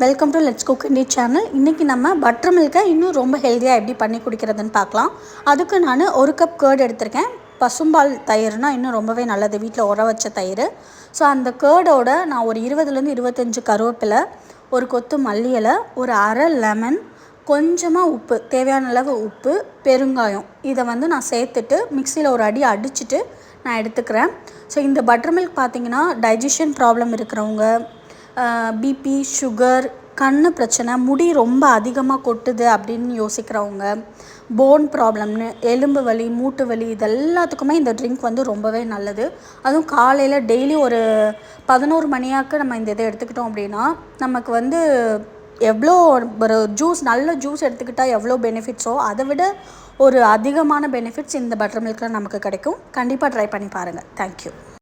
Welcome to let's cook indie channel இன்றைக்கி நம்ம butter மில்கை இன்னும் ரொம்ப ஹெல்த்தியாக எப்படி பண்ணி குடிக்கிறதுன்னு பார்க்கலாம். அதுக்கு நான் ஒரு கப் கேர்டு எடுத்திருக்கேன். பசும்பால் தயிர்னால் இன்னும் ரொம்பவே நல்லது. வீட்டில் உர வச்ச தயிர். ஸோ அந்த கேர்டோட நான் ஒரு இருபதுலேருந்து இருபத்தஞ்சி கருவேப்பிலை ஒரு கொத்து மல்லி இலை ஒரு அரை லெமன் கொஞ்சமாக உப்பு தேவையான அளவு உப்பு பெருங்காயம். இதை வந்து நான் சேர்த்துட்டு மிக்சியில் ஒரு அடி அடிச்சுட்டு நான் எடுத்துக்கிறேன். ஸோ இந்த பட்டர் மில்க் பார்த்தீங்கன்னா டைஜஷன் ப்ராப்ளம் இருக்கிறவங்க பிபி சுகர் கண்ணு பிரச்சனை முடி ரொம்ப அதிகமாக கொட்டுது அப்படின்னு யோசிக்கிறவங்க போன் ப்ராப்ளம்னு எலும்பு வலி மூட்டு வலி இது எல்லாத்துக்குமே இந்த ட்ரிங்க் வந்து ரொம்பவே நல்லது. அதுவும் காலையில் டெய்லி ஒரு பதினோரு மணியாக்கு நம்ம இந்த இதை எடுத்துக்கிட்டோம் அப்படின்னா நமக்கு வந்து எவ்வளோ ஒரு ஜூஸ் நல்ல ஜூஸ் எடுத்துக்கிட்டால் எவ்வளோ பெனிஃபிட்ஸோ அதை விட ஒரு அதிகமான பெனிஃபிட்ஸ் இந்த பட்டர் மில்கில் நமக்கு கிடைக்கும். கண்டிப்பாக ட்ரை பண்ணி பாருங்கள் தேங்க்யூ